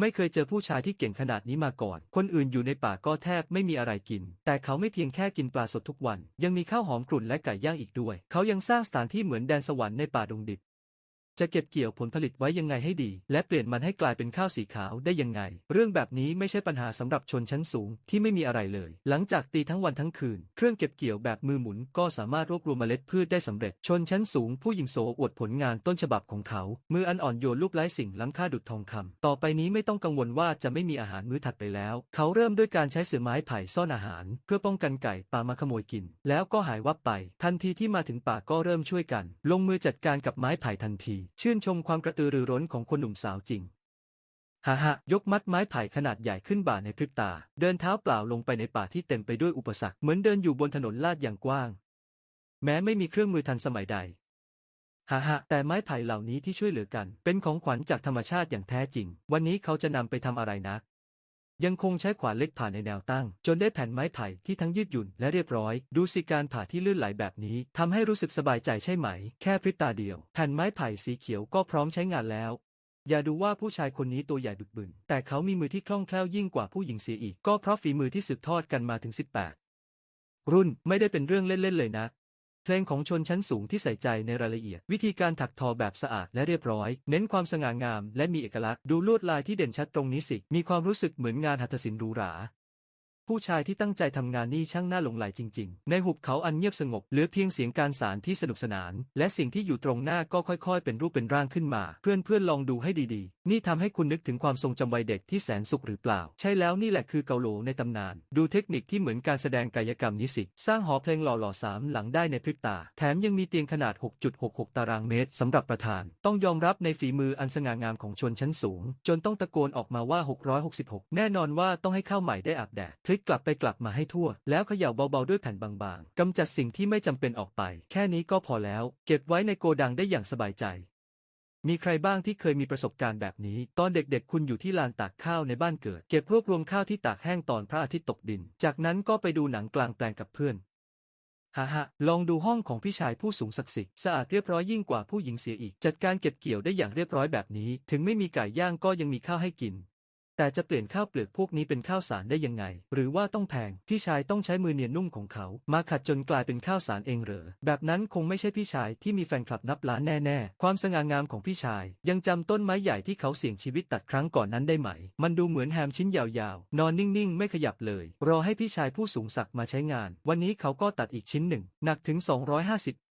ไม่เคยเจอผู้ชายที่เก่งขนาดนี้มาก่อน คนอื่นอยู่ในป่าก็แทบไม่มีอะไรกิน แต่เขาไม่เพียงแค่กินปลาสดทุกวัน ยังมีข้าวหอมกลุ่นและไก่ย่างอีกด้วย เขายังสร้างสถานที่เหมือนแดนสวรรค์ในป่าดงดิบ จะเก็บเกี่ยวผลผลิตไว้ยังไงให้ดี และเปลี่ยนมันให้กลายเป็นข้าวสีขาวได้ยังไง เรื่องแบบนี้ไม่ใช่ปัญหาสำหรับชนชั้นสูงที่ไม่มีอะไรเลย หลังจากตีทั้งวันทั้งคืน เครื่องเก็บเกี่ยวแบบมือหมุนก็สามารถรวบรวมเมล็ดพืชได้สำเร็จ ชนชั้นสูงผู้หญิงโสอวดผลงานต้นฉบับของเขา มืออันอ่อนโยนลูกไร้สิ่งล้ำค่าดุจทองคำต่อไปนี้ไม่ต้องกังวลว่าจะไม่มีอาหารมื้อถัดไปแล้ว เขาเริ่มด้วยการใช้เสื่อไม้ไผ่ซ่อนอาหาร เพื่อป้องกันไก่ป่ามาขโมยกิน แล้วก็หายวับไป ทันทีที่มาถึงป่าก็เริ่มช่วยกัน ลงมือจัดการกับไม้ไผ่ทันทีชื่นชมความกระตือรือร้นของคนหนุ่มสาวจริงฮ่าฮ่ายกมัดไม้ไผ่ขนาดใหญ่ขึ้นบ่าในพริบตา เดินเท้าเปล่าลงไปในป่าที่เต็มไปด้วยอุปสรรคเหมือนเดินอยู่บนถนนลาดอย่างกว้าง แม้ไม่มีเครื่องมือทันสมัยใดฮ่าฮ่าแต่ไม้ไผ่เหล่านี้ที่ช่วยเหลือกัน เป็นของขวัญจากธรรมชาติอย่างแท้จริง วันนี้เขาจะนำไปทำอะไรนะ ยังคงใช้ขวานเล็กผ่าในแนวตั้ง จนได้แผ่นไม้ไผ่ที่ทั้งยืดหยุ่นและเรียบร้อย ดูสิการผ่าที่ลื่นไหลแบบนี้ทำให้รู้สึกสบายใจใช่ไหม แค่พริบตาเดียว แผ่นไม้ไผ่สีเขียวก็พร้อมใช้งานแล้ว อย่าดูว่าผู้ชายคนนี้ตัวใหญ่บึกบึน แต่เขามีมือที่คล่องแคล่วยิ่งกว่าผู้หญิงเสียอีก ก็เพราะฝีมือที่สืบทอดกันมาถึง 18 รุ่นไม่ได้เป็นเรื่องเล่นๆเลยนะ เพลงของชนชั้นสูงที่ใส่ใจในรายละเอียด วิธีการถักทอแบบสะอาดและเรียบร้อย เน้นความสง่างามและมีเอกลักษณ์ดูลวดลายที่เด่นชัดตรงนี้สิ มีความรู้สึกเหมือนงานหัตถศิลป์หรูหราผู้ชายที่ตั้งใจทำงานนี่ช่างน่าหลงใหลจริง ๆ ในหุบเขาอันเงียบสงบ เหลือเพียงเสียงการสารที่สนุกสนาน และสิ่งที่อยู่ตรงหน้าก็ค่อยๆ เป็นรูปเป็นร่างขึ้นมา เพื่อนๆ ลองดูให้ดีๆ นี่ทำให้คุณนึกถึงความทรงจำวัยเด็กที่แสนสุขหรือเปล่า ใช่แล้วนี่แหละคือเกาโหลในตำนาน ดูเทคนิคที่เหมือนการแสดงกายกรรมนี้สิ สร้างหอเพลงหล่อๆสามหลังได้ในพริบตา แถมยังมีเตียงขนาด 6.66 ตารางเมตรสำหรับประธาน ต้องยอมรับในฝีมืออันสง่างามของชนชั้นสูง จนต้องตะโกนออกมาว่า 666 แน่นอนว่าต้องให้ข้าวใหม่ได้อาบแดดพลิกกลับไปกลับมาให้ทั่ว แล้วเขย่าเบาๆด้วยแผ่นบางๆกำจัดสิ่งที่ไม่จำเป็นออกไป แค่นี้ก็พอแล้ว เก็บไว้ในโกดังได้อย่างสบายใจ มีใครบ้างที่เคยมีประสบการณ์แบบนี้ ตอนเด็กๆ คุณอยู่ที่ลานตากข้าวในบ้านเกิด เก็บรวบรวมข้าวที่ตากแห้งตอนพระอาทิตย์ตกดิน จากนั้นก็ไปดูหนังกลางแปลงกับเพื่อนฮ่าฮลองดูห้องของพี่ชายผู้สูงศักดิ์สิทธิ์สะอาดเรียบร้อยยิ่งกว่าผู้หญิงเสียอีก จัดการเก็บเกี่ยวได้อย่างเรียบร้อยแบบนี้ ถึงไม่มีไก่ย่างก็ยังมีข้าวให้กิน แต่จะเปลี่ยนข้าวเปลือกพวกนี้เป็นข้าวสารได้ยังไง หรือว่าต้องแพง พี่ชายต้องใช้มือเนียนนุ่มของเขา มาขัดจนกลายเป็นข้าวสารเองเหรอ แบบนั้นคงไม่ใช่พี่ชายที่มีแฟนคลับนับล้านแน่ๆ ความสง่างามของพี่ชาย ยังจำต้นไม้ใหญ่ที่เขาเสี่ยงชีวิตตัดครั้งก่อนนั้นได้ไหม มันดูเหมือนแฮมชิ้นยาวๆ นอนนิ่งๆ ไม่ขยับเลย รอให้พี่ชายผู้สูงศักดิ์มาใช้งาน วันนี้เขาก็ตัดอีกชิ้นหนึ่ง หนักถึง 250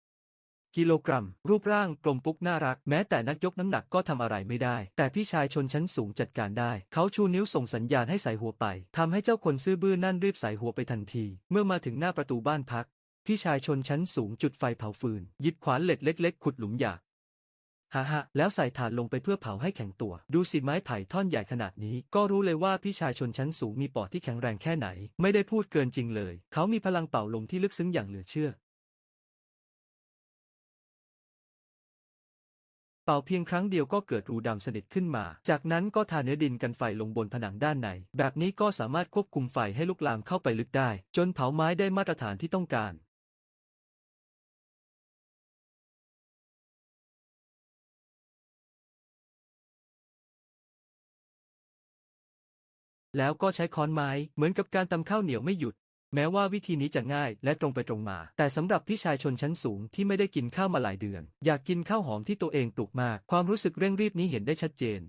กิโลกรัม รูปร่างกลมปุ๊กน่ารัก แม้แต่นักยกน้ำหนักก็ทำอะไรไม่ได้ แต่พี่ชายชนชั้นสูงจัดการได้ เขาชูนิ้วส่งสัญญาณให้ใส่หัวไปทำให้เจ้าคนซื่อบื้อนั่นรีบใส่หัวไปทันที เมื่อมาถึงหน้าประตูบ้านพัก พี่ชายชนชั้นสูงจุดไฟเผาฟืน หยิบขวานเหล็กเล็ก ๆ ขุดหลุมหยาบฮ่าฮแล้วใส่ถ่านลงไปเพื่อเผาให้แข็งตัว ดูสิไม้ไผ่ท่อนใหญ่ขนาดนี้ ก็รู้เลยว่าพี่ชายชนชั้นสูงมีปอดที่แข็งแรงแค่ไหน ไม่ได้พูดเกินจริงเลย เขามีพลังเป่าลมที่ลึกซึ้งอย่างเหลือเชื่อ เป่าเพียงครั้งเดียวก็เกิดรูดำสนิทขึ้นมา จากนั้นก็ทาเนื้อดินกันไฟลงบนผนังด้านใน แบบนี้ก็สามารถควบคุมไฟให้ลุกลามเข้าไปลึกได้ จนเผาไม้ได้มาตรฐานที่ต้องการ แล้วก็ใช้ค้อนไม้เหมือนกับการตำข้าวเหนียวไม่หยุด แม้ว่าวิธีนี้จะง่ายและตรงไปตรงมา แต่สำหรับพี่ชายชนชั้นสูงที่ไม่ได้กินข้าวมาหลายเดือน อยากกินข้าวหอมที่ตัวเองปลูกมาก ความรู้สึกเร่งรีบนี้เห็นได้ชัดเจน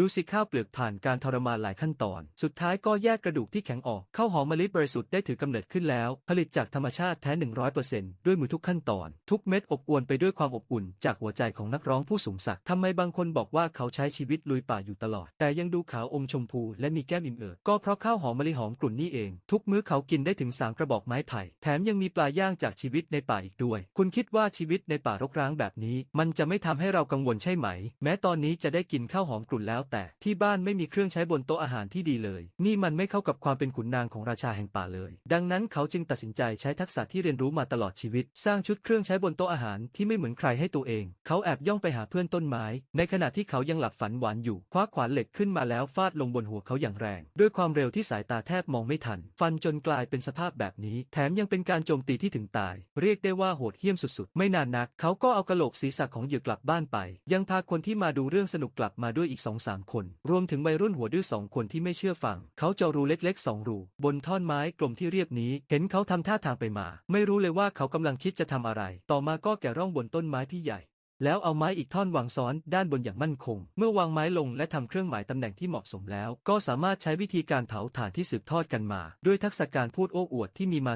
ดูสิข้าวเปลือกผ่านการทรมานหลายขั้นตอน สุดท้ายก็แยกกระดูกที่แข็งออก ข้าวหอมมะลิบริสุทธิ์ได้ถือกำเนิดขึ้นแล้ว ผลิตจากธรรมชาติแท้ 100%ด้วยมือทุกขั้นตอน ทุกเม็ดอบอวลไปด้วยความอบอุ่น จากหัวใจของนักร้องผู้สูงศักดิ์ทำไมบางคนบอกว่าเขาใช้ชีวิตลุยป่าอยู่ตลอด แต่ยังดูขาวอมชมพูและมีแก้มอิ่มเอิบก็เพราะข้าวหอมมะลิหอมกลุ่นนี่เอง ทุกมื้อเขากินได้ถึงสามกระบอกไม้ไผ่ แถมยังมีปลาย่างจากชีวิตในป่าอีกด้วย คุณคิดว่าชีวิตในป่ารกร้างแบบนี้ มันจะไม่ทำให้เรากังวลใช่ไหม แม้ตอนนี้จะได้กินข้าวหอมกลุ่นแล้วแต่ที่บ้านไม่มีเครื่องใช้บนโต๊ะอาหารที่ดีเลย นี่มันไม่เข้ากับความเป็นขุนนางของราชาแห่งป่าเลย ดังนั้นเขาจึงตัดสินใจใช้ทักษะที่เรียนรู้มาตลอดชีวิต สร้างชุดเครื่องใช้บนโต๊ะอาหารที่ไม่เหมือนใครให้ตัวเอง เขาแอบย่องไปหาเพื่อนต้นไม้ ในขณะที่เขายังหลับฝันหวานอยู่ คว้าขวานเหล็กขึ้นมาแล้วฟาดลงบนหัวเขาอย่างแรง ด้วยความเร็วที่สายตาแทบมองไม่ทัน ฟันจนกลายเป็นสภาพแบบนี้ แถมยังเป็นการโจมตีที่ถึงตาย เรียกได้ว่าโหดเหี้ยมสุดๆ ไม่นานนัก เขาก็เอากระโหลกศีรษะของเหยื่อกลับบ้านไป ยังพาคนที่มาดูเรื่องสนุกกลับมาด้วยอีกสองสามคน รวมถึงวัยรุ่นหัวดื้อสองคนที่ไม่เชื่อฟัง เขาเจาะรูเล็กๆสองรู บนท่อนไม้กลมที่เรียบนี้ เห็นเขาทำท่าทางไปมา ไม่รู้เลยว่าเขากำลังคิดจะทำอะไร ต่อมาก็แกะร่องบนต้นไม้ที่ใหญ่แล้วเอาไม้อีกท่อนวางซ้อนด้านบนอย่างมั่นคง เมื่อวางไม้ลงและทำเครื่องหมายตำแหน่งที่เหมาะสมแล้ว ก็สามารถใช้วิธีการเผาถ่านที่สืบทอดกันมา ด้วยทักษะการพูดโอ้อวดที่มีมา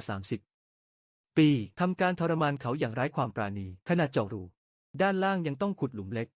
30 ปีทำการทรมานเขาอย่างไร้ความปราณี ขณะเจาะรู ด้านล่างยังต้องขุดหลุมเล็ก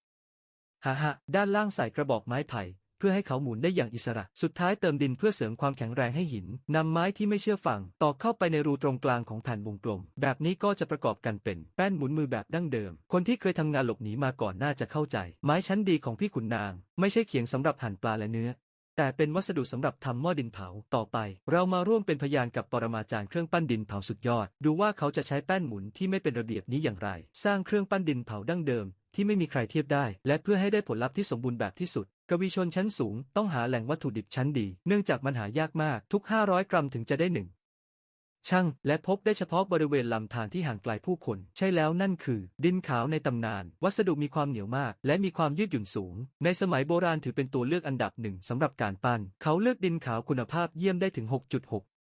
ฮ่าฮด้านล่างใส่กระบอกไม้ไผ่เพื่อให้เขาหมุนได้อย่างอิสระ สุดท้ายเติมดินเพื่อเสริมความแข็งแรงให้หิน นำไม้ที่ไม่เชื่อฟังตอกเข้าไปในรูตรงกลางของแผ่นวงกลม แบบนี้ก็จะประกอบกันเป็นแป้นหมุนมือแบบดั้งเดิม คนที่เคยทำงานหลบหนีมาก่อนน่าจะเข้าใจ ไม้ชั้นดีของพี่ขุนนาง ไม่ใช่เขียงสำหรับหั่นปลาและเนื้อ แต่เป็นวัสดุสำหรับทำหม้อดินเผา ต่อไป เรามาร่วมเป็นพยานกับปรมาจารย์เครื่องปั้นดินเผาสุดยอด ดูว่าเขาจะใช้แป้นหมุนที่ไม่เป็นระเบียบนี้อย่างไร สร้างเครื่องปั้นดินเผาดั้งเดิม ที่ไม่มีใครเทียบได้ และเพื่อให้ได้ผลลัพธ์ที่สมบูรณ์แบบที่สุด กวีชนชั้นสูง ต้องหาแหล่งวัตถุดิบชั้นดี เนื่องจากมันหายากมากทุก 500 กรัมถึงจะได้หนึ่ง ช่างและพบได้เฉพาะบริเวณลำธารที่ห่างไกลผู้คน ใช่แล้วนั่นคือ ดินขาวในตำนาน วัสดุมีความเหนียวมาก และมีความยืดหยุ่นสูง ในสมัยโบราณถือเป็นตัวเลือกอันดับหนึ่งสำหรับการปั้น เขาเลือกดินขาวคุณภาพเยี่ยมได้ถึง 6.6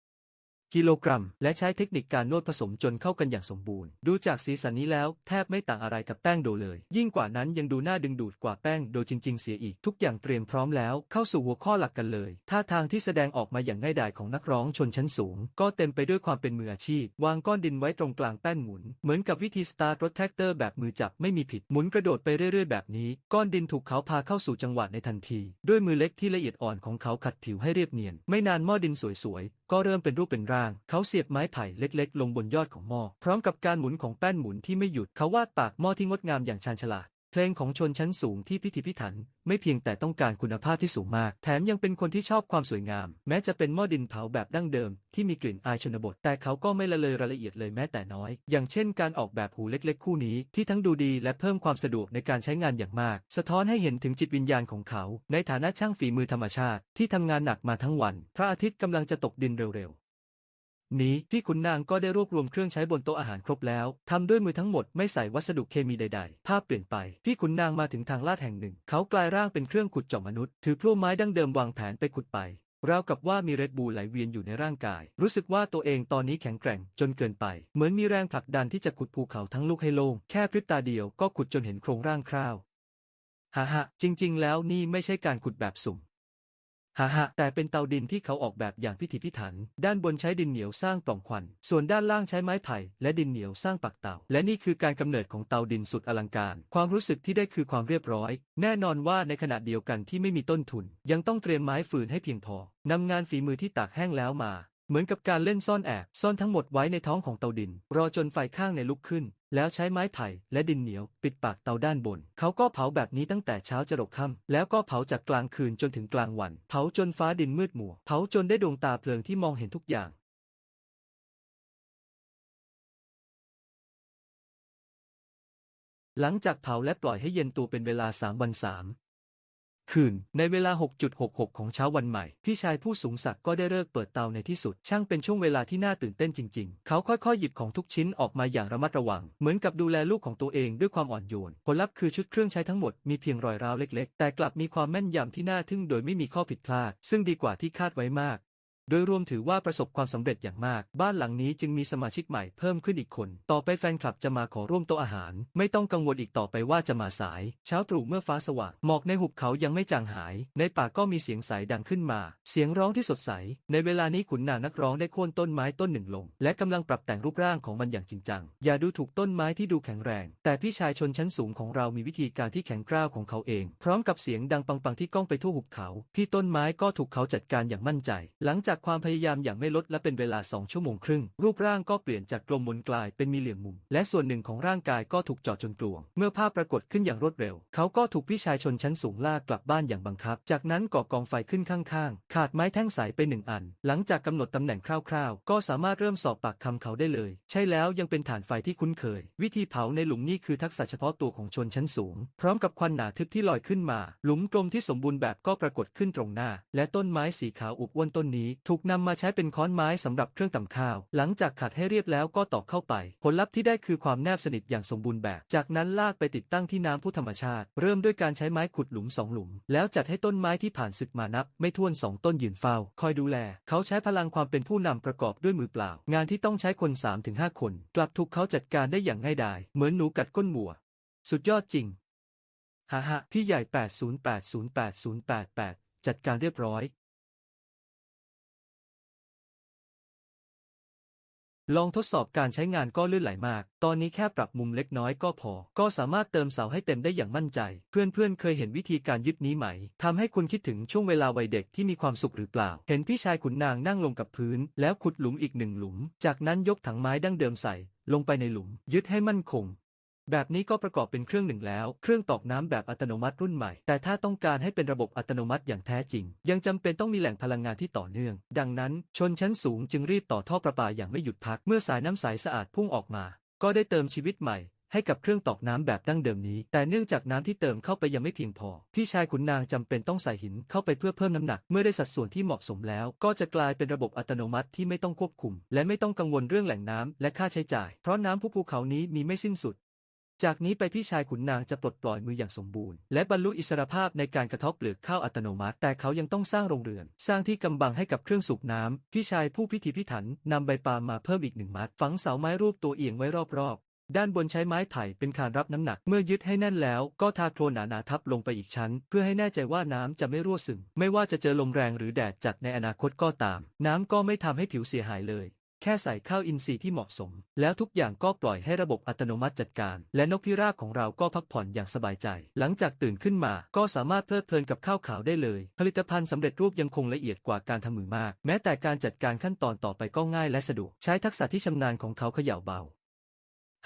กิโลกรัม และใช้เทคนิคการนวดผสมจนเข้ากันอย่างสมบูรณ์ ดูจากสีสันนี้แล้วแทบไม่ต่างอะไรกับแป้งโดเลย ยิ่งกว่านั้นยังดูน่าดึงดูดกว่าแป้งโดจริง ๆ เสียอีก ทุกอย่างเตรียมพร้อมแล้วเข้าสู่หัวข้อหลักกันเลยท่าทางที่แสดงออกมาอย่างง่ายดายของนักร้องชนชั้นสูง ก็เต็มไปด้วยความเป็นมืออาชีพ วางก้อนดินไว้ตรงกลางแป้นหมุน เหมือนกับวิธีสตาร์ทรถแท็กเตอร์แบบมือจับไม่มีผิดหมุนกระโดดไปเรื่อย ๆ แบบนี้ ก้อนดินถูกเขาพาเข้าสู่จังหวะในทันที ด้วยมือเล็กที่ละเอียดอ่อนของเขาขัดผิวให้เรียบเนียน ไม่นานหม้อดินสวยๆ ก็เริ่มเป็นรูปเป็นร่าง เขาเสียบไม้ไผ่เล็ก ๆ ลงบนยอดของหม้อพร้อมกับการหมุนของแป้นหมุนที่ไม่หยุดเขาวาดปากหม้อที่งดงามอย่างชาญฉลาด เพลงของชนชั้นสูงที่พิถีพิถัน ไม่เพียงแต่ต้องการคุณภาพที่สูงมาก แถมยังเป็นคนที่ชอบความสวยงาม แม้จะเป็นหม้อดินเผาแบบดั้งเดิม ที่มีกลิ่นอายชนบท แต่เขาก็ไม่ละเลยรายละเอียดเลยแม้แต่น้อย อย่างเช่นการออกแบบหูเล็กๆ คู่นี้ที่ทั้งดูดีและเพิ่มความสะดวกในการใช้งานอย่างมาก สะท้อนให้เห็นถึงจิตวิญญาณของเขา ในฐานะช่างฝีมือธรรมชาติ ที่ทำงานหนักมาทั้งวัน พระอาทิตย์กำลังจะตกดินเร็วๆ นี้พี่ขุนนางก็ได้รวบรวมเครื่องใช้บนโต๊ะอาหารครบแล้วทำด้วยมือทั้งหมดไม่ใส่วัสดุเคมีใดๆ ภาพเปลี่ยนไป พี่ขุนนางมาถึงทางลาดแห่งหนึ่ง เขากลายร่างเป็นเครื่องขุดเจาะมนุษย์ ถือพลั่วไม้ดั้งเดิมวางแผนไปขุดไปราวกับว่ามีเรดบูลไหลเวียนอยู่ในร่างกาย รู้สึกว่าตัวเองตอนนี้แข็งแกร่งจนเกินไป เหมือนมีแรงผลักดันที่จะขุดภูเขาทั้งลูกให้โล่งแค่พริบตาเดียวก็ขุดจนเห็นโครงร่างคร่าวฮ่าฮจริง ๆ แล้วนี่ไม่ใช่การขุดแบบสุ่ม ฮ่าฮแต่เป็นเตาดินที่เขาออกแบบอย่างพิถีพิถัน ด้านบนใช้ดินเหนียวสร้างปล่องควัน ส่วนด้านล่างใช้ไม้ไผ่และดินเหนียวสร้างปักเตา และนี่คือการกำเนิดของเตาดินสุดอลังการ ความรู้สึกที่ได้คือความเรียบร้อย แน่นอนว่าในขณะเดียวกันที่ไม่มีต้นทุน ยังต้องเตรียมไม้ฟืนให้เพียงพอนำงานฝีมือที่ตากแห้งแล้วมา เหมือนกับการเล่นซ่อนแอบซ่อนทั้งหมดไว้ในท้องของเตาดิน รอจนไฟข้างในลุกขึ้น แล้วใช้ไม้ไผ่และดินเหนียวปิดปากเตาด้านบน เขาก็เผาแบบนี้ตั้งแต่เช้าจรดค่ำแล้วก็เผาจากกลางคืนจนถึงกลางวัน เผาจนฟ้าดินมืดมัว เผาจนได้ดวงตาเพลิงที่มองเห็นทุกอย่างหลังจากเผาและปล่อยให้เย็นตัวเป็นเวลาสามวันสาม คืน ในเวลา 6.66 ของเช้าวันใหม่ พี่ชายผู้สูงศักดิ์ก็ได้เลิกเปิดเตาในที่สุด ช่างเป็นช่วงเวลาที่น่าตื่นเต้นจริง ๆ เขาค่อยๆ หยิบของทุกชิ้นออกมาอย่างระมัดระวัง เหมือนกับดูแลลูกของตัวเองด้วยความอ่อนโยน ผลลัพธ์คือชุดเครื่องใช้ทั้งหมดมีเพียงรอยร้าวเล็ก ๆ แต่กลับมีความแม่นยำที่น่าทึ่งโดยไม่มีข้อผิดพลาด ซึ่งดีกว่าที่คาดไว้มาก โดยรวมถือว่าประสบความสำเร็จอย่างมาก บ้านหลังนี้จึงมีสมาชิกใหม่เพิ่มขึ้นอีกคน ต่อไปแฟนคลับจะมาขอร่วมโต๊ะอาหาร ไม่ต้องกังวลอีกต่อไปว่าจะมาสาย เช้าตรู่เมื่อฟ้าสว่าง หมอกในหุบเขายังไม่จางหาย ในป่าก็มีเสียงใสดังขึ้นมา เสียงร้องที่สดใส ในเวลานี้ขุนนางนักร้องได้โค่นต้นไม้ต้นหนึ่งลง และกำลังปรับแต่งรูปร่างของมันอย่างจริงจัง อย่าดูถูกต้นไม้ที่ดูแข็งแรง แต่พี่ชายชนชั้นสูงของเรามีวิธีการที่แข็งกร้าวของเขาเอง พร้อมกับเสียงดังปังๆที่ก้องไปทั่วหุบเขาพี่ต้นไม้ก็ถูกเขาจัดการอย่างมั่นใจ หลังจากจากความพยายามอย่างไม่ลดและเป็นเวลาสองชั่วโมงครึ่ง รูปร่างก็เปลี่ยนจากกลมมนกลายเป็นมีเหลี่ยมมุม และส่วนหนึ่งของร่างกายก็ถูกเจาะจนกลวง เมื่อภาพปรากฏขึ้นอย่างรวดเร็ว เขาก็ถูกพี่ชายชนชั้นสูงลากกลับบ้านอย่างบังคับ จากนั้นก่อกองไฟขึ้นข้างๆ ขาดไม้แท่งใสไปหนึ่งอัน หลังจากกำหนดตำแหน่งคร่าวๆ ก็สามารถเริ่มสอบปากคำเขาได้เลย ใช่แล้วยังเป็นฐานไฟที่คุ้นเคย วิธีเผาในหลุมนี่คือทักษะเฉพาะตัวของชนชั้นสูง พร้อมกับควันหนาทึบที่ลอยขึ้นมา หลุมกลมที่สมบูรณ์แบบก็ปรากฏขึ้นตรงหน้า และต้นไม้สีขาวอุบอ้วนต้นนี้ถูกนำมาใช้เป็นค้อนไม้สำหรับเครื่องตำข้าว หลังจากขัดให้เรียบแล้วก็ตอกเข้าไป ผลลัพธ์ที่ได้คือความแนบสนิทอย่างสมบูรณ์แบบ จากนั้นลากไปติดตั้งที่น้ำพุธรรมชาติ เริ่มด้วยการใช้ไม้ขุดหลุมสองหลุม แล้วจัดให้ต้นไม้ที่ผ่านศึกมานับ ไม่ถ้วนสองต้นยืนเฝ้า คอยดูแล เขาใช้พลังความเป็นผู้นำประกอบด้วยมือเปล่า งานที่ต้องใช้คน 3-5 คน กลับถูกเขาจัดการได้อย่างง่ายดาย เหมือนหนูกัดก้นหมัว สุดยอดจริงฮ่าฮ่าพี่ใหญ่ 80808088จัดการเรียบร้อย ลองทดสอบการใช้งานก็ลื่นไหลมาก ตอนนี้แค่ปรับมุมเล็กน้อยก็พอ ก็สามารถเติมเสาให้เต็มได้อย่างมั่นใจ เพื่อนๆ เคยเห็นวิธีการยึดนี้ไหมทำให้คุณคิดถึงช่วงเวลาวัยเด็กที่มีความสุขหรือเปล่า เห็นพี่ชายขุนนางนั่งลงกับพื้น แล้วขุดหลุมอีกหนึ่งหลุม จากนั้นยกถังไม้ดั้งเดิมใส่ ลงไปในหลุม ยึดให้มั่นคง แบบนี้ก็ประกอบเป็นเครื่องหนึ่งแล้ว เครื่องตอกน้ำแบบอัตโนมัติรุ่นใหม่ แต่ถ้าต้องการให้เป็นระบบอัตโนมัติอย่างแท้จริง ยังจำเป็นต้องมีแหล่งพลังงานที่ต่อเนื่อง ดังนั้นชนชั้นสูงจึงรีบต่อท่อประปาอย่างไม่หยุดพัก เมื่อสายน้ำใสสะอาดพุ่งออกมา ก็ได้เติมชีวิตใหม่ให้กับเครื่องตอกน้ำแบบดั้งเดิมนี้ แต่เนื่องจากน้ำที่เติมเข้าไปยังไม่เพียงพอ พี่ชายขุนนางจำเป็นต้องใส่หินเข้าไปเพื่อเพิ่มน้ำหนัก เมื่อได้สัดส่วนที่เหมาะสมแล้ว ก็จะกลายเป็นระบบอัตโนมัติที่ไม่ต้องควบคุม และไม่ต้องกังวลเรื่องแหล่งน้ำและค่าใช้จ่าย เพราะน้ำภูเขานี้มีไม่สิ้นสุด จากนี้ไปพี่ชายขุนนางจะปลดปล่อยมืออย่างสมบูรณ์ และบรรลุอิสรภาพในการกระทบเปลือกข้าวอัตโนมัติ แต่เขายังต้องสร้างโรงเรือน สร้างที่กำบังให้กับเครื่องสูบน้ำพี่ชายผู้พิถีพิถันนำใบปาล์มมาเพิ่มอีกหนึ่งมัด ฝังเสาไม้รูปตัวเอียงไว้รอบๆด้านบนใช้ไม้ไผ่เป็นคานรับน้ำหนัก เมื่อยึดให้แน่นแล้วก็ทาโครนหนาๆทับลงไปอีกชั้น เพื่อให้แน่ใจว่าน้ำจะไม่รั่วซึม ไม่ว่าจะเจอลมแรงหรือแดดจัดในอนาคตก็ตาม น้ำก็ไม่ทำให้ผิวเสียหายเลย แค่ใส่ข้าวอินทรีย์ที่เหมาะสม แล้วทุกอย่างก็ปล่อยให้ระบบอัตโนมัติจัดการ และนกพิราบของเราก็พักผ่อนอย่างสบายใจ หลังจากตื่นขึ้นมาก็สามารถเพลิดเพลินกับข้าวขาวได้เลย ผลิตภัณฑ์สำเร็จรูปยังคงละเอียดกว่าการทำมือมาก แม้แต่การจัดการขั้นตอนต่อไปก็ง่ายและสะดวก ใช้ทักษะที่ชำนาญของเขาเขย่าเบา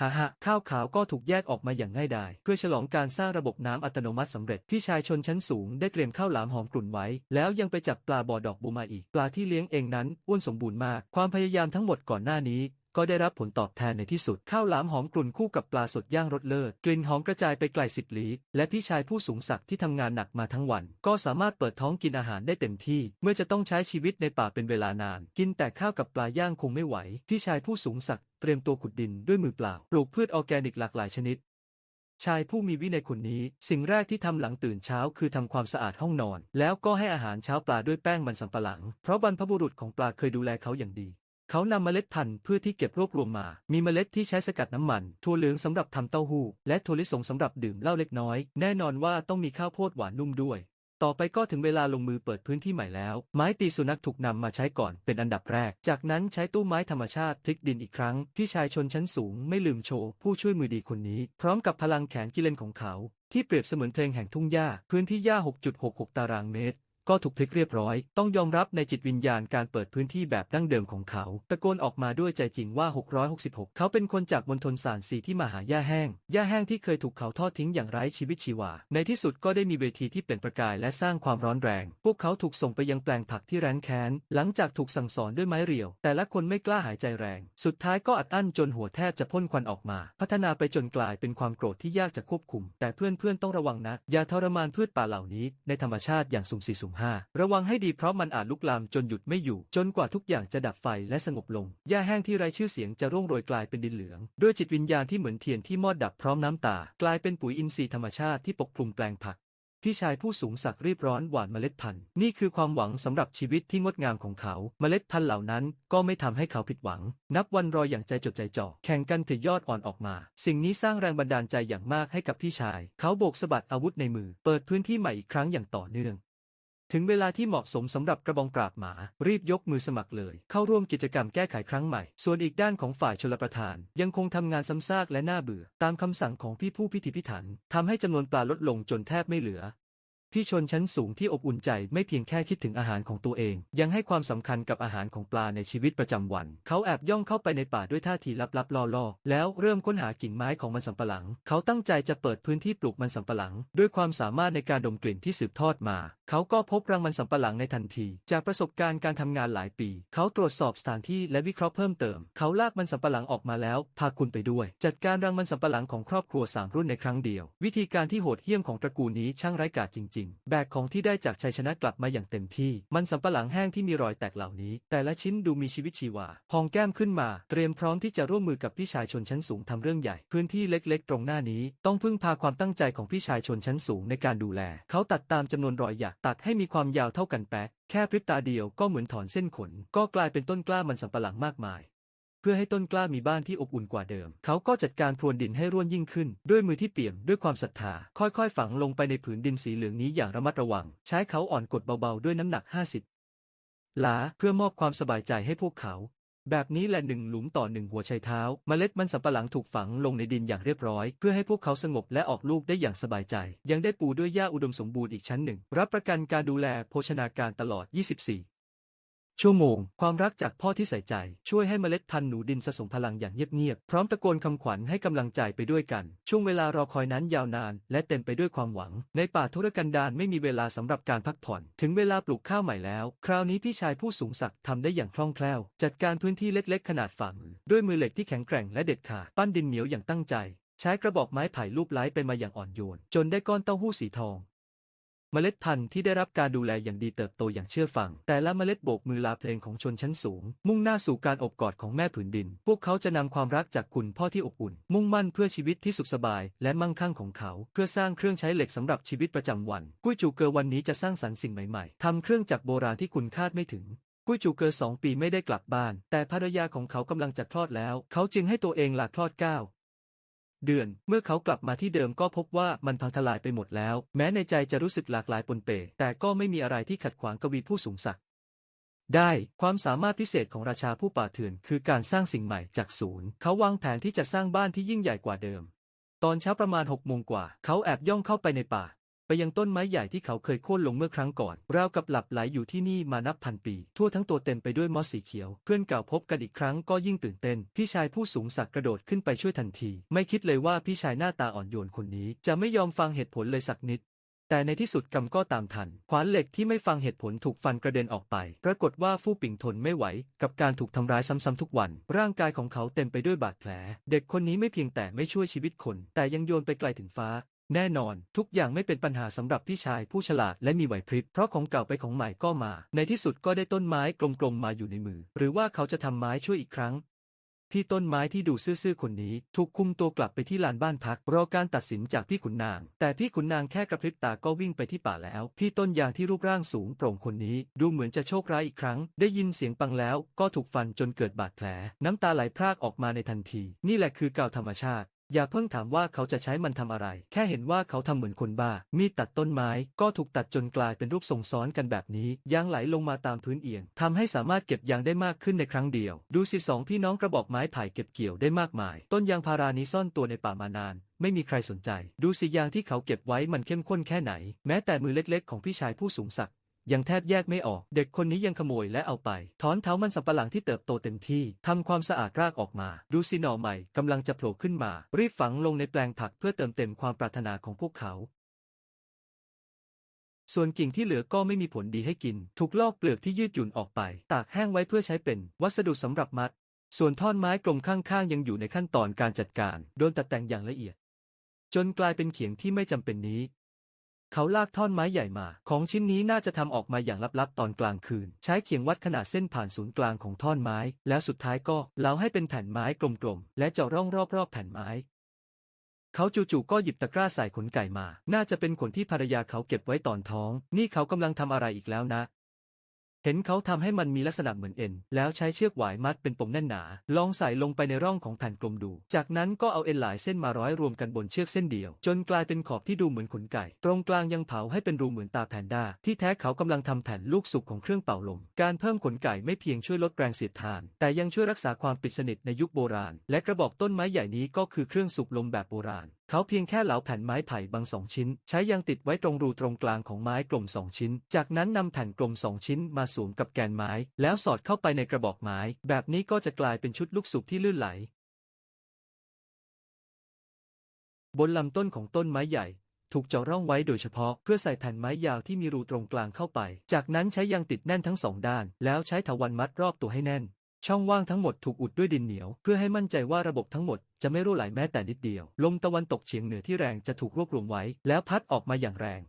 ฮ่าฮข้าวขาวก็ถูกแยกออกมาอย่างง่ายดายเพื่อฉลองการสร้างระบบน้ำอัตโนมัติสำเร็จพี่ชายชนชั้นสูงได้เตรียมข้าวหลามหอมกลุ่นไว้ แล้วยังไปจับปลาบ่อดอกบูมาอีก ปลาที่เลี้ยงเองนั้นอ้วนสมบูรณ์มาก ความพยายามทั้งหมดก่อนหน้านี้ ก็ได้รับผลตอบแทนในที่สุด ข้าวหลามหอมกลุ่นคู่กับปลาสดย่างรสเลิศ กลิ่นหอมกระจายไปไกลสิบลี้ และพี่ชายผู้สูงศักดิ์ที่ทำงานหนักมาทั้งวัน ก็สามารถเปิดท้องกินอาหารได้เต็มที่ เมื่อจะต้องใช้ชีวิตในป่าเป็นเวลานาน กินแต่ข้าวกับปลาย่างคงไม่ไหว พี่ชายผู้สูงศักดิ์เตรียมตัวขุดดินด้วยมือเปล่า ปลูกพืชออร์แกนิกหลากหลายชนิดชายผู้มีวินัยคนนี้ สิ่งแรกที่ทำหลังตื่นเช้าคือทำความสะอาดห้องนอน แล้วก็ให้อาหารเช้าปลาด้วยแป้งมันสำปะหลัง เพราะบรรพบุรุษของปลาเคยดูแลเขาอย่างดี เขานำเมล็ดพันธุ์พืชที่เก็บรวบรวมมา มีเมล็ดที่ใช้สกัดน้ำมัน ถั่วเหลืองสำหรับทำเต้าหู้ และถั่วลิสงสำหรับดื่มเหล้าเล็กน้อย แน่นอนว่าต้องมีข้าวโพดหวานนุ่มด้วย ต่อไปก็ถึงเวลาลงมือเปิดพื้นที่ใหม่แล้ว ไม้ตีสุนัขถูกนำมาใช้ก่อนเป็นอันดับแรก จากนั้นใช้ตู้ไม้ธรรมชาติพลิกดินอีกครั้ง พี่ชายชนชั้นสูงไม่ลืมโชว์ผู้ช่วยมือดีคนนี้ พร้อมกับพลังแขนกิเลนของเขา ที่เปรียบเสมือนเพลงแห่งทุ่งหญ้า พื้นที่หญ้า 6.66 ตารางเมตร ก็ถูกพลิกเรียบร้อย ต้องยอมรับในจิตวิญญาณการเปิดพื้นที่แบบดั้งเดิมของเขา ตะโกนออกมาด้วยใจจริงว่า 666 เขาเป็นคนจากมณฑลสานซีที่มาหาหญ้าแห้งหญ้าแห้งที่เคยถูกเขาทอดทิ้งอย่างไร้ชีวิตชีวา ในที่สุดก็ได้มีเวทีที่เปล่งประกายและสร้างความร้อนแรง พวกเขาถูกส่งไปยังแปลงผักที่แร้นแค้น หลังจากถูกสั่งสอนด้วยไม้เรียว แต่ละคนไม่กล้าหายใจแรง สุดท้ายก็อัดอั้นจนหัวแทบจะพ่นควันออกมา พัฒนาไปจนกลายเป็นความโกรธที่ยากจะควบคุม แต่เพื่อนๆต้องระวังนะ อย่าทรมานพืชป่าเหล่านี้ ในธรรมชาติอย่างสุ่มสี่สุ่มห้าระวังให้ดีเพราะมันอาจลุกลามจนหยุดไม่อยู่ จนกว่าทุกอย่างจะดับไฟและสงบลง หญ้าแห้งที่ไร้ชื่อเสียงจะร่วงโรยกลายเป็นดินเหลือง ด้วยจิตวิญญาณที่เหมือนเทียนที่มอดดับพร้อมน้ำตา กลายเป็นปุ๋ยอินทรีย์ธรรมชาติที่ปกคลุมแปลงผักพี่ชายผู้สูงศักดิ์รีบร้อนหว่านเมล็ดพันธุ์ นี่คือความหวังสำหรับชีวิตที่งดงามของเขา เมล็ดพันธุ์เหล่านั้นก็ไม่ทำให้เขาผิดหวัง นับวันรออย่างใจจดใจจ่อแข่งกันผลิยอดอ่อนออกมา สิ่งนี้สร้างแรงบันดาลใจอย่างมากให้กับพี่ชาย เขาโบกสะบัดอาวุธในมือ เปิดพื้นที่ใหม่อีกครั้งอย่างต่อเนื่อง ถึงเวลาที่เหมาะสมสำหรับกระบองปราบหมา รีบยกมือสมัครเลย เข้าร่วมกิจกรรมแก้ไขครั้งใหม่ ส่วนอีกด้านของฝ่ายชลประทาน ยังคงทำงานซ้ำซากและน่าเบื่อ ตามคำสั่งของพี่ผู้พิถีพิถันทำให้จำนวนปลาลดลงจนแทบไม่เหลือ พี่ชนชั้นสูงที่อบอุ่นใจไม่เพียงแค่คิดถึงอาหารของตัวเอง ยังให้ความสำคัญกับอาหารของปลาในชีวิตประจำวัน เขาแอบย่องเข้าไปในป่าด้วยท่าทีลับๆล่อๆ แล้วเริ่มค้นหากิ่งไม้ของมันสำปะหลัง เขาตั้งใจจะเปิดพื้นที่ปลูกมันสำปะหลัง ด้วยความสามารถในการดมกลิ่นที่สืบทอดมา เขาก็พบรังมันสำปะหลังในทันที จากประสบการณ์การทำงานหลายปี เขาตรวจสอบสถานที่และวิเคราะห์เพิ่มเติม เขาลากมันสำปะหลังออกมาแล้ว พาคุณไปด้วย จัดการรังมันสำปะหลังของครอบครัวสามรุ่นในครั้งเดียว วิธีการที่โหดเหี้ยมของตระกูลนี้ช่างไร้กาจจริง ๆ แบกของที่ได้จากชัยชนะกลับมาอย่างเต็มที่ มันสำปะหลังแห้งที่มีรอยแตกเหล่านี้ แต่ละชิ้นดูมีชีวิตชีวา พองแก้มขึ้นมา เตรียมพร้อมที่จะร่วมมือกับพี่ชายชนชั้นสูงทำเรื่องใหญ่ พื้นที่เล็ก ๆ ตรงหน้านี้ ต้องพึ่งพาความตั้งใจของพี่ชายชนชั้นสูงในการดูแล เขาตัดตามจำนวนรอยหยักตัดให้มีความยาวเท่ากันแป๊กแค่พริบตาเดียวก็เหมือนถอนเส้นขน ก็กลายเป็นต้นกล้ามันสำปะหลังมากมาย เพื่อให้ต้นกล้ามีบ้านที่อบอุ่นกว่าเดิม เขาก็จัดการพรวนดินให้ร่วนยิ่งขึ้น ด้วยมือที่เปี่ยมด้วยความศรัทธา ค่อยๆ ฝังลงไปในผืนดินสีเหลืองนี้อย่างระมัดระวัง ใช้เขาอ่อนกดเบาๆด้วยน้ำหนัก 50 หลาเพื่อมอบความสบายใจให้พวกเขา แบบนี้แหละหนึ่งหลุมต่อหนึ่งหัวไชเท้าเมล็ดมันสำปะหลังถูกฝังลงในดินอย่างเรียบร้อย เพื่อให้พวกเขาสงบและออกลูกได้อย่างสบายใจ ยังได้ปูด้วยหญ้าอุดมสมบูรณ์อีกชั้นหนึ่ง รับประกันการดูแลโภชนาการตลอด 24 ชั่วโมง ความรักจากพ่อที่ใส่ใจ ช่วยให้เมล็ดพันธุ์หนูดินสะสมพลังอย่างเงียบๆ พร้อมตะโกนคำขวัญให้กำลังใจไปด้วยกัน ช่วงเวลารอคอยนั้นยาวนาน และเต็มไปด้วยความหวัง ในป่าทุรกันดารไม่มีเวลาสำหรับการพักผ่อน ถึงเวลาปลูกข้าวใหม่แล้ว คราวนี้พี่ชายผู้สูงศักดิ์ทำได้อย่างคล่องแคล่ว จัดการพื้นที่เล็กๆ ขนาดฝ่ามือด้วยมือเหล็กที่แข็งแกร่งและเด็ดขาดปั้นดินเหนียวอย่างตั้งใจ ใช้กระบอกไม้ไผ่ลูบไล้ไปมาอย่างอ่อนโยน จนได้ก้อนเต้าหู้สีทอง เมล็ดพันธุ์ที่ได้รับการดูแลอย่างดีเติบโตอย่างเชื่อฟัง แต่ละเมล็ดโบกมือลาเพลงของชนชั้นสูง มุ่งหน้าสู่การอบกอดของแม่ผืนดิน พวกเขาจะนำความรักจากคุณพ่อที่อบอุ่น มุ่งมั่นเพื่อชีวิตที่สุขสบาย และมั่งคั่งของเขา เพื่อสร้างเครื่องใช้เหล็กสำหรับชีวิตประจำวัน กุ้ยจูเกอวันนี้จะสร้างสรรค์สิ่งใหม่ๆทำเครื่องจักรโบราณที่คุณคาดไม่ถึงกุ้ยจูเกอสองปีไม่ได้กลับบ้าน แต่ภรรยาของเขากำลังจะคลอดแล้ว เขาจึงให้ตัวเองลาคลอดเก้า เดือน เมื่อเขากลับมาที่เดิมก็พบว่ามันพังทลายไปหมดแล้ว แม้ในใจจะรู้สึกหลากหลายปนเป แต่ก็ไม่มีอะไรที่ขัดขวางกวีผู้สูงศักดิ์ได้ ความสามารถพิเศษของราชาผู้ป่าเถื่อนคือการสร้างสิ่งใหม่จากศูนย์ เขาวางแผนที่จะสร้างบ้านที่ยิ่งใหญ่กว่าเดิม ตอนเช้าประมาณหกโมงกว่า เขาแอบย่องเข้าไปในป่า ไปยังต้นไม้ใหญ่ที่เขาเคยโค่นลงเมื่อครั้งก่อน ราวกับหลับไหลอยู่ที่นี่มานับพันปี ทั่วทั้งตัวเต็มไปด้วยมอสสีเขียว เพื่อนเก่าพบกันอีกครั้งก็ยิ่งตื่นเต้น พี่ชายผู้สูงศักดิ์กระโดดขึ้นไปช่วยทันที ไม่คิดเลยว่าพี่ชายหน้าตาอ่อนโยนคนนี้ จะไม่ยอมฟังเหตุผลเลยสักนิดแต่ในที่สุดกรรมก็ตามทัน ขวานเหล็กที่ไม่ฟังเหตุผลถูกฟันกระเด็นออกไป ปรากฏว่าฟู่ปิ่งทนไม่ไหว กับการถูกทำร้ายซ้ำๆทุกวัน ร่างกายของเขาเต็มไปด้วยบาดแผล เด็กคนนี้ไม่เพียงแต่ไม่ช่วยชีวิตคน แต่ยังโยนไปไกลถึงฟ้า แน่นอน ทุกอย่างไม่เป็นปัญหาสำหรับพี่ชายผู้ฉลาดและมีไหวพริบ เพราะของเก่าไปของใหม่ก็มา ในที่สุดก็ได้ต้นไม้กลมๆมาอยู่ในมือ หรือว่าเขาจะทำไม้ช่วยอีกครั้งพี่ต้นไม้ที่ดูซื่อๆคนนี้ ถูกคุมตัวกลับไปที่ลานบ้านพักรอการตัดสินจากพี่ขุนนาง แต่พี่ขุนนางแค่กระพริบตาก็วิ่งไปที่ป่าแล้ว พี่ต้นยางที่รูปร่างสูงโปร่งคนนี้ ดูเหมือนจะโชคร้ายอีกครั้ง ได้ยินเสียงปังแล้ว ก็ถูกฟันจนเกิดบาดแผล น้ำตาไหลพรากออกมาในทันที นี่แหละคือเก่าธรรมชาติ อย่าเพิ่งถามว่าเขาจะใช้มันทำอะไร แค่เห็นว่าเขาทำเหมือนคนบ้า มีดตัดต้นไม้ก็ถูกตัดจนกลายเป็นรูปทรงซ้อนกันแบบนี้ ยางไหลลงมาตามพื้นเอียงทำให้สามารถเก็บยางได้มากขึ้นในครั้งเดียว ดูสิสองพี่น้องกระบอกไม้ไผ่เก็บเกี่ยวได้มากมาย ต้นยางพารานี้ซ่อนตัวในป่ามานานไม่มีใครสนใจ ดูสิยางที่เขาเก็บไว้มันเข้มข้นแค่ไหน แม้แต่มือเล็กๆ ของพี่ชายผู้สูงศักดิ์ ยังแทบแยกไม่ออก เด็กคนนี้ยังขโมยและเอาไป ถอนเท้ามันสำปะหลังที่เติบโตเต็มที่ทำความสะอาดรากออกมา ดูสิหน่อใหม่กำลังจะโผล่ขึ้นมา รีบฝังลงในแปลงผักเพื่อเติมเต็มความปรารถนาของพวกเขาส่วนกิ่งที่เหลือก็ไม่มีผลดีให้กิน ถูกลอกเปลือกที่ยืดหยุ่นออกไป ตากแห้งไว้เพื่อใช้เป็นวัสดุสำหรับมัด ส่วนท่อนไม้กลมข้างๆ ยังอยู่ในขั้นตอนการจัดการ โดนตัดแต่งอย่างละเอียด จนกลายเป็นเขียงที่ไม่จำเป็นนี้ เขาลากท่อนไม้ใหญ่มา ของชิ้นนี้น่าจะทำออกมาอย่างลับๆ ตอนกลางคืน ใช้เขียงวัดขนาดเส้นผ่านศูนย์กลางของท่อนไม้ แล้วสุดท้ายก็เหลาให้เป็นแผ่นไม้กลมๆ และเจาะร่องรอบๆ แผ่นไม้ เขาจู่ๆก็หยิบตะกร้าใส่ขนไก่มา น่าจะเป็นขนที่ภรรยาเขาเก็บไว้ตอนท้อง นี่เขากำลังทำอะไรอีกแล้วนะ เห็นเขาทำให้มันมีลักษณะเหมือนเอ็น แล้วใช้เชือกหวายมัดเป็นปมแน่นหนา ลองใส่ลงไปในร่องของแผ่นกลมดู จากนั้นก็เอาเอ็นหลายเส้นมาร้อยรวมกันบนเชือกเส้นเดียว จนกลายเป็นขอบที่ดูเหมือนขนไก่ ตรงกลางยังเผาให้เป็นรูเหมือนตาแพนด้า ที่แท้เขากำลังทำแผ่นลูกสุกของเครื่องเป่าลม การเพิ่มขนไก่ไม่เพียงช่วยลดแรงเสียดทาน แต่ยังช่วยรักษาความปิดสนิทในยุคโบราณ และกระบอกต้นไม้ใหญ่นี้ก็คือเครื่องสูบลมแบบโบราณ เขาเพียงแค่เหลาแผ่นไม้ไผ่บางสองชิ้น ใช้ยางติดไว้ตรงรูตรงกลางของไม้กลมสองชิ้น จากนั้นนำแผ่นกลมสองชิ้นมาสวมกับแกนไม้ แล้วสอดเข้าไปในกระบอกไม้ แบบนี้ก็จะกลายเป็นชุดลูกสูบที่ลื่นไหล บนลำต้นของต้นไม้ใหญ่ ถูกเจาะร่องไว้โดยเฉพาะเพื่อใส่แผ่นไม้ยาวที่มีรูตรงกลางเข้าไป จากนั้นใช้ยางติดแน่นทั้งสองด้าน แล้วใช้ถาวันมัดรอบตัวให้แน่น ช่องว่างทั้งหมดถูกอุดด้วยดินเหนียว เพื่อให้มั่นใจว่าระบบทั้งหมดจะไม่รั่วไหลแม้แต่นิดเดียว ลมตะวันตกเฉียงเหนือที่แรงจะถูกรวบรวมไว้ แล้วพัดออกมาอย่างแรง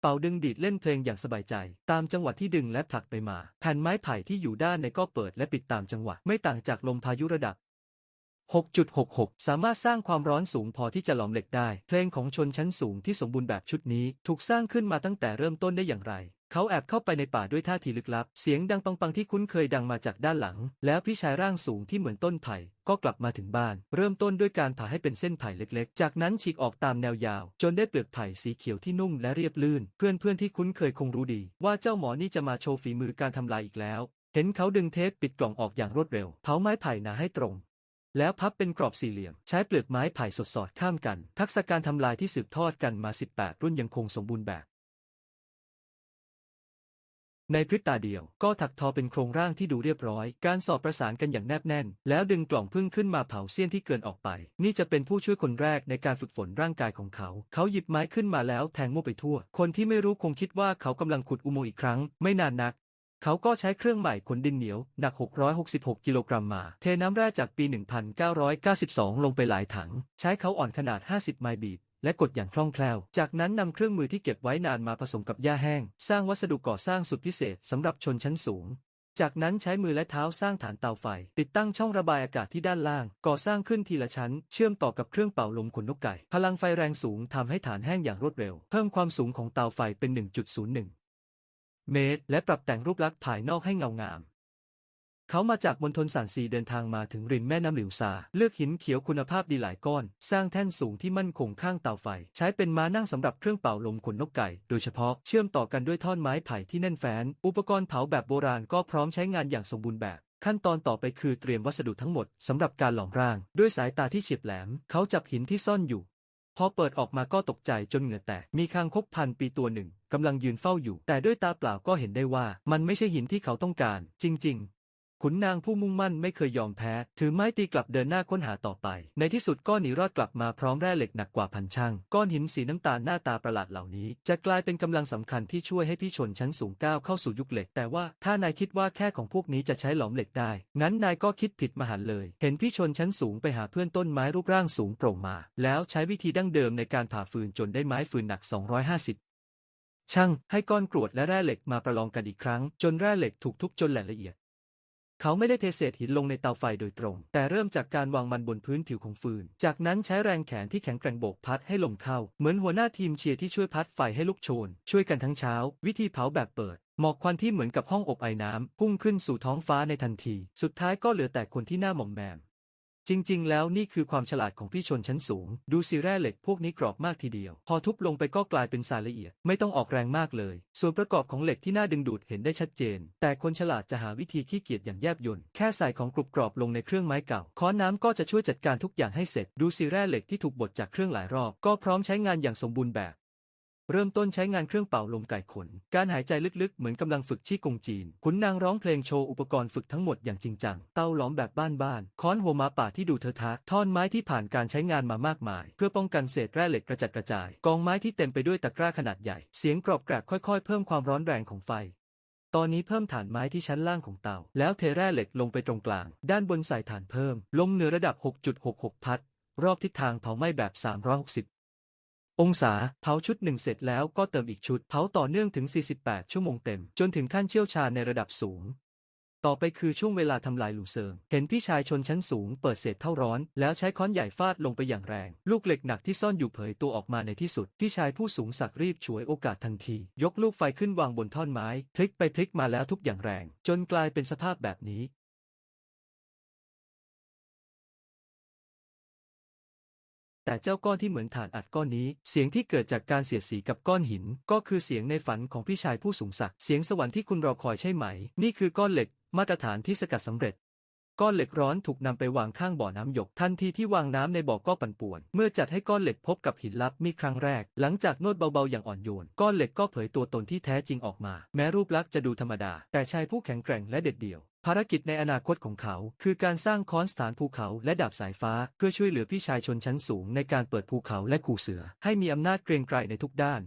เป่าดึงดีดเล่นเพลงอย่างสบายใจ ตามจังหวะที่ดึงและผลักไปมา แผ่นไม้ไผ่ที่อยู่ด้านในก็เปิดและปิดตามจังหวะไม่ต่างจากลมพายุระดับ 6.66 สามารถสร้างความร้อนสูงพอที่จะหลอมเหล็กได้ เพลงของชนชั้นสูงที่สมบูรณ์แบบชุดนี้ถูกสร้างขึ้นมาตั้งแต่เริ่มต้นได้อย่างไร เขาแอบเข้าไปในป่าด้วยท่าทีลึกลับ เสียงดังปังๆที่คุ้นเคยดังมาจากด้านหลัง แล้วพี่ชายร่างสูงที่เหมือนต้นไผ่ก็กลับมาถึงบ้าน เริ่มต้นด้วยการผ่าให้เป็นเส้นไผ่เล็กๆ จากนั้นฉีกออกตามแนวยาว จนได้เปลือกไผ่สีเขียวที่นุ่มและเรียบลื่น เพื่อนๆที่คุ้นเคยคงรู้ดี ว่าเจ้าหมอนี่จะมาโชว์ฝีมือการทำลายอีกแล้วเห็นเขาดึงเทปปิดกล่องออกอย่างรวดเร็ว เผาไม้ไผ่หนาให้ตรง แล้วพับเป็นกรอบสี่เหลี่ยม ใช้เปลือกไม้ไผ่สดสอดข้ามกัน ทักษะการทำลายที่สืบทอดกันมา 18 รุ่นยังคงสมบูรณ์แบบ ในพริบตาเดียวก็ถักทอเป็นโครงร่างที่ดูเรียบร้อย การสอบประสานกันอย่างแนบแน่น แล้วดึงกล่องพึ่งขึ้นมาเผาเสี้ยนที่เกินออกไป นี่จะเป็นผู้ช่วยคนแรกในการฝึกฝนร่างกายของเขา เขาหยิบไม้ขึ้นมาแล้วแทงมั่วไปทั่ว คนที่ไม่รู้คงคิดว่าเขากำลังขุดอุโมงค์อีกครั้ง ไม่นานนัก เขาก็ใช้เครื่องใหม่ขนดินเหนียว หนัก 666 กิโลกรัมมา เทน้ำแร่จากปี 1992 ลงไปหลายถัง ใช้เขาอ่อนขนาด 50 ไมล์บีบและกดอย่างคล่องแคล่ว จากนั้นนำเครื่องมือที่เก็บไว้นานมาผสมกับหญ้าแห้ง สร้างวัสดุก่อสร้างสุดพิเศษสำหรับชนชั้นสูง จากนั้นใช้มือและเท้าสร้างฐานเตาไฟ ติดตั้งช่องระบายอากาศที่ด้านล่าง ก่อสร้างขึ้นทีละชั้น เชื่อมต่อกับเครื่องเป่าลมขนนกไก่ พลังไฟแรงสูงทำให้ฐานแห้งอย่างรวดเร็ว เพิ่มความสูงของเตาไฟเป็น 1.01 เมตร และปรับแต่งรูปลักษณ์ภายนอกให้เงางาม เขามาจากมณฑลสานซีเดินทางมาถึงริมแม่น้ำหลิวซา เลือกหินเขียวคุณภาพดีหลายก้อน สร้างแท่นสูงที่มั่นคงข้างเตาไฟ ใช้เป็นม้านั่งสำหรับเครื่องเป่าลมขนนกไก่ โดยเฉพาะเชื่อมต่อกันด้วยท่อนไม้ไผ่ที่แน่นแฟ้น อุปกรณ์เผาแบบโบราณก็พร้อมใช้งานอย่างสมบูรณ์แบบขั้นตอนต่อไปคือเตรียมวัสดุทั้งหมดสำหรับการหลอมร่าง ด้วยสายตาที่เฉียบแหลม เขาจับหินที่ซ่อนอยู่ พอเปิดออกมาก็ตกใจจนเหงื่อแตก มีคางคกพันปีตัวหนึ่งกำลังยืนเฝ้าอยู่ แต่ด้วยตาเปล่าก็เห็นได้ว่า มันไม่ใช่หินที่เขาต้องการ จริง ขุนนางผู้มุ่งมั่นไม่เคยยอมแพ้ ถือไม้ตีกลับเดินหน้าค้นหาต่อไป ในที่สุดก็หนีรอดกลับมาพร้อมแร่เหล็กหนักกว่าพันช่าง ก้อนหินสีน้ำตาลหน้าตาประหลาดเหล่านี้ จะกลายเป็นกำลังสำคัญที่ช่วยให้พี่ชนชั้นสูงก้าวเข้าสู่ยุคเหล็ก แต่ว่าถ้านายคิดว่าแค่ของพวกนี้จะใช้หลอมเหล็กได้ งั้นนายก็คิดผิดมหันเลย เห็นพี่ชนชั้นสูงไปหาเพื่อนต้นไม้รูปร่างสูงโปร่งมา แล้วใช้วิธีดั้งเดิมในการผ่าฟืนจนได้ไม้ฟืนหนัก 250ช่างให้ก้อนกรวดและแร่เหล็กมาประลองกันอีกครั้ง จนแร่เหล็กถูกทุบจนแหลกละเอียด เขาไม่ได้เทเศษหินลงในเตาไฟโดยตรง แต่เริ่มจากการวางมันบนพื้นผิวของฟืน จากนั้นใช้แรงแขนที่แข็งแกร่งโบกพัดให้ลมเข้า เหมือนหัวหน้าทีมเชียร์ที่ช่วยพัดไฟให้ลุกโชน ช่วยกันทั้งเช้า วิธีเผาแบบเปิดหมอกควันที่เหมือนกับห้องอบไอน้ำพุ่งขึ้นสู่ท้องฟ้าในทันที สุดท้ายก็เหลือแต่คนที่หน้าหม่อมแมม จริง ๆ แล้วนี่คือความฉลาดของพี่ชนชั้นสูง ดูสิแร่เหล็กพวกนี้กรอบมากทีเดียว พอทุบลงไปก็กลายเป็นทรายละเอียด ไม่ต้องออกแรงมากเลย ส่วนประกอบของเหล็กที่น่าดึงดูดเห็นได้ชัดเจน แต่คนฉลาดจะหาวิธีขี้เกียจอย่างแยบยลแค่ใส่ของกรุบกรอบลงในเครื่องไม้เก่าค้อนน้ำก็จะช่วยจัดการทุกอย่างให้เสร็จ ดูสิแร่เหล็กที่ถูกบดจากเครื่องหลายรอบ ก็พร้อมใช้งานอย่างสมบูรณ์แบบ เริ่มต้นใช้งานเครื่องเป่าลมไก่ขน การหายใจลึกๆ เหมือนกำลังฝึกชี่กงจีน ขุนนางร้องเพลงโชว์อุปกรณ์ฝึกทั้งหมดอย่างจริงจัง เตาหลอมแบบบ้านๆ ค้อนหัวมาป่าที่ดูเทอะทะท่อนไม้ที่ผ่านการใช้งานมามากมาย เพื่อป้องกันเศษแร่เหล็กกระจัดกระจาย กองไม้ที่เต็มไปด้วยตะกร้าขนาดใหญ่ เสียงกรอบแกรบค่อยๆ เพิ่มความร้อนแรงของไฟตอนนี้เพิ่มฐานไม้ที่ชั้นล่างของเตา แล้วเทแร่เหล็กลงไปตรงกลาง ด้านบนใส่ฐานเพิ่ม ลงเหนือระดับ 6.66 พัด รอบทิศทางเผาไหม้แบบ 360 องศาเผาชุดหนึ่งเสร็จแล้วก็เติมอีกชุดเผาต่อเนื่องถึง 48 ชั่วโมงเต็ม จนถึงขั้นเชี่ยวชาญในระดับสูง ต่อไปคือช่วงเวลาทำลายหลูเซิง เห็นพี่ชายชนชั้นสูงเปิดเศษเท่าร้อน แล้วใช้ค้อนใหญ่ฟาดลงไปอย่างแรง ลูกเหล็กหนักที่ซ่อนอยู่เผยตัวออกมาในที่สุด พี่ชายผู้สูงศักดิ์รีบฉวยโอกาสทันที ยกลูกไฟขึ้นวางบนท่อนไม้ พลิกไปพลิกมาแล้วทุกอย่างแรง จนกลายเป็นสภาพแบบนี้ แต่เจ้าก้อนที่เหมือนฐานอัดก้อนนี้ เสียงที่เกิดจากการเสียดสีกับก้อนหิน ก็คือเสียงในฝันของพี่ชายผู้สูงศักดิ์เสียงสวรรค์ที่คุณรอคอยใช่ไหม นี่คือก้อนเหล็ก มาตรฐานที่สกัดสำเร็จ ก้อนเหล็กร้อนถูกนำไปวางข้างบ่อน้ำหยก ทันทีที่วางน้ำในบ่อก็ปั่นป่วน เมื่อจัดให้ก้อนเหล็กพบกับหินลับมีครั้งแรก หลังจากนวดเบาๆอย่างอ่อนโยน ก้อนเหล็กก็เผยตัวตนที่แท้จริงออกมา แม้รูปลักษณ์จะดูธรรมดา แต่ชายผู้แข็งแกร่งและเด็ดเดี่ยว ภารกิจในอนาคตของเขา คือการสร้างค้อนสถานภูเขาและดาบสายฟ้า เพื่อช่วยเหลือพี่ชายชนชั้นสูงในการเปิดภูเขาและขู่เสือ ให้มีอำนาจเกรียงไกรในทุกด้าน